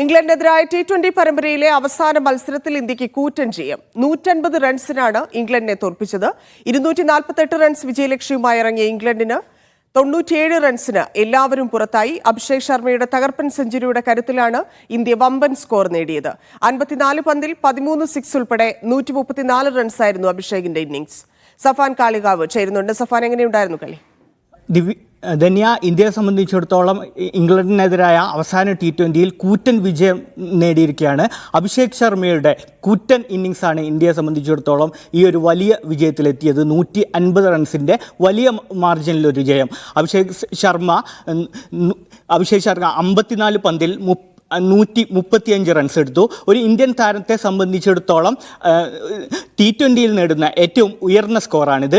ഇംഗ്ലണ്ടിനെതിരായ T twenty പരമ്പരയിലെ അവസാന മത്സരത്തിൽ ഇന്ത്യയ്ക്ക് കൂറ്റൻ ജയം. നൂറ്റൻപത് റൺസിനാണ് ഇംഗ്ലണ്ടിനെ തോൽപ്പിച്ചത്. ഇരുന്നൂറ്റി നാൽപ്പത്തെട്ട് റൺസ് വിജയലക്ഷ്യവുമായി ഇറങ്ങിയ ഇംഗ്ലണ്ടിന് തൊണ്ണൂറ്റിയേഴ് റൺസിന് എല്ലാവരും പുറത്തായി. അഭിഷേക് ശർമ്മയുടെ തകർപ്പൻ സെഞ്ചുറിയുടെ കരുത്തിലാണ് ഇന്ത്യ വമ്പൻ സ്കോർ നേടിയത്. അൻപത്തിനാല് പന്തിൽ പതിമൂന്ന് സിക്സ് ഉൾപ്പെടെ നൂറ്റി മുപ്പത്തിനാല് റൺസായിരുന്നു അഭിഷേകിന്റെ ഇന്നിംഗ്സ്. സഫാൻ കാളികാവ് ചേരുന്നുണ്ട്. സഫാൻ എങ്ങനെയുണ്ടായിരുന്നു കളി? ധന്യ ഇന്ത്യയെ സംബന്ധിച്ചിടത്തോളം ഇംഗ്ലണ്ടിനെതിരായ അവസാന ടി ട്വന്റിയിൽ കൂറ്റൻ വിജയം നേടിയിരിക്കുകയാണ്. അഭിഷേക് ശർമ്മയുടെ കൂറ്റൻ ഇന്നിങ്സാണ് ഇന്ത്യയെ സംബന്ധിച്ചിടത്തോളം ഈ ഒരു വലിയ വിജയത്തിലെത്തിയത്. നൂറ്റി അൻപത് റൺസിന്റെ വലിയ മാർജിനിലൊരു ജയം അഭിഷേക് ശർമ്മ അഭിഷേക് ശർമ്മ അമ്പത്തിനാല് പന്തിൽ മുപ്പ നൂറ്റി മുപ്പത്തിയഞ്ച് റൺസ് എടുത്തു. ഒരു ഇന്ത്യൻ താരത്തെ സംബന്ധിച്ചിടത്തോളം ടി ട്വന്റിയിൽ നേടുന്ന ഏറ്റവും ഉയർന്ന സ്കോറാണിത്.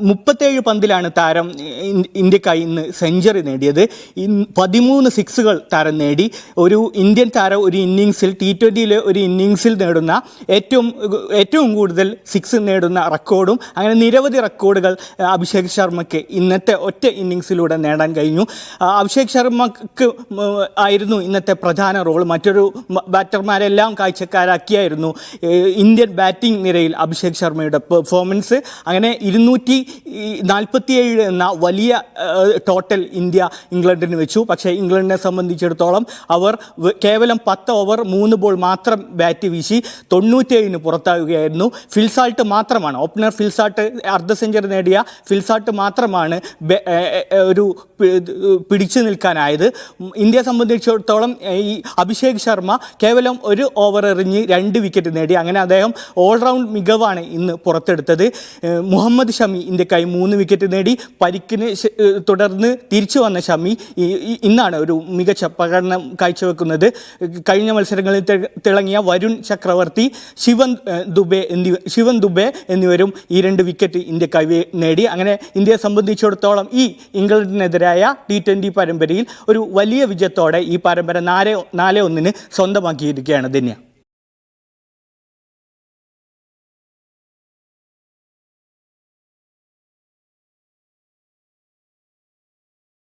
മുപ്പത്തേഴ് പന്തിലാണ് താരം ഇന്ത്യക്കായി ഇന്ന് സെഞ്ചുറി നേടിയത്. പതിമൂന്ന് സിക്സുകൾ താരം നേടി. ഒരു ഇന്ത്യൻ താരം ഒരു ഇന്നിങ്സിൽ ടി ട്വന്റിയിലെ ഒരു ഇന്നിങ്സിൽ നേടുന്ന ഏറ്റവും ഏറ്റവും കൂടുതൽ സിക്സ് നേടുന്ന റെക്കോർഡും അങ്ങനെ നിരവധി റെക്കോർഡുകൾ അഭിഷേക് ശർമ്മയ്ക്ക് ഇന്നത്തെ ഒറ്റ ഇന്നിങ്സിലൂടെ നേടാൻ കഴിഞ്ഞു. അഭിഷേക് ശർമ്മക്ക് ആയിരുന്നു ഇന്നത്തെ പ്രധാന റോൾ. മറ്റൊരു ബാറ്റർമാരെല്ലാം കാഴ്ചക്കാരാക്കിയായിരുന്നു ഇന്ത്യൻ ബാറ്റിംഗ് നിരയിൽ അഭിഷേക് ശർമ്മയുടെ പെർഫോമൻസ് അങ്ങനെ ഇരുന്നൂറ്റി നാൽപ്പത്തിയേഴ് എന്ന വലിയ ടോട്ടൽ ഇന്ത്യ ഇംഗ്ലണ്ടിന് വെച്ചു. പക്ഷേ ഇംഗ്ലണ്ടിനെ സംബന്ധിച്ചിടത്തോളം അവർ കേവലം പത്ത് ഓവർ മൂന്ന് ബോൾ മാത്രം ബാറ്റ് വീശി തൊണ്ണൂറ്റേഴിന് പുറത്താവുകയായിരുന്നു. ഫിൽസാൾട്ട് മാത്രമാണ്. ഓപ്പണർ ഫിൽസാൾട്ട് അർദ്ധ സെഞ്ചുറി നേടിയ ഫിൽസാൾട്ട് മാത്രമാണ് ഒരു പിടിച്ചു നിൽക്കാനായത്. ഇന്ത്യയെ സംബന്ധിച്ചിടത്തോളം ഈ അഭിഷേക് ശർമ്മ കേവലം ഒരു ഓവർ എറിഞ്ഞ് രണ്ട് വിക്കറ്റ് നേടി. അങ്ങനെ അദ്ദേഹം ഓൾറൗണ്ട് മികവാണ് ഇന്ന് പുറത്തെടുത്തത്. മുഹമ്മദ് ഷമി ഇന്ത്യക്കായി മൂന്ന് വിക്കറ്റ് നേടി പരിക്കിന് തുടർന്ന് തിരിച്ചു വന്ന ഷമി ഇന്നാണ് ഒരു മികച്ച പ്രകടനം കാഴ്ചവെക്കുന്നത്. കഴിഞ്ഞ മത്സരങ്ങളിൽ തിളങ്ങിയ വരുൺ ചക്രവർത്തി ശിവൻ ദുബെ എന്നിവ ശിവൻ ദുബെ എന്നിവരും ഈ രണ്ട് വിക്കറ്റ് ഇന്ത്യക്കായി നേടി. അങ്ങനെ ഇന്ത്യയെ സംബന്ധിച്ചിടത്തോളം ഈ ഇംഗ്ലണ്ടിനെതിരായ ടി ട്വന്റി പരമ്പരയിൽ ഒരു വലിയ വിജയത്തോടെ ഈ പരമ്പര നാല് നാല് ഒന്നിന് സ്വന്തമാക്കിയിരിക്കുകയാണ് ധന്യ.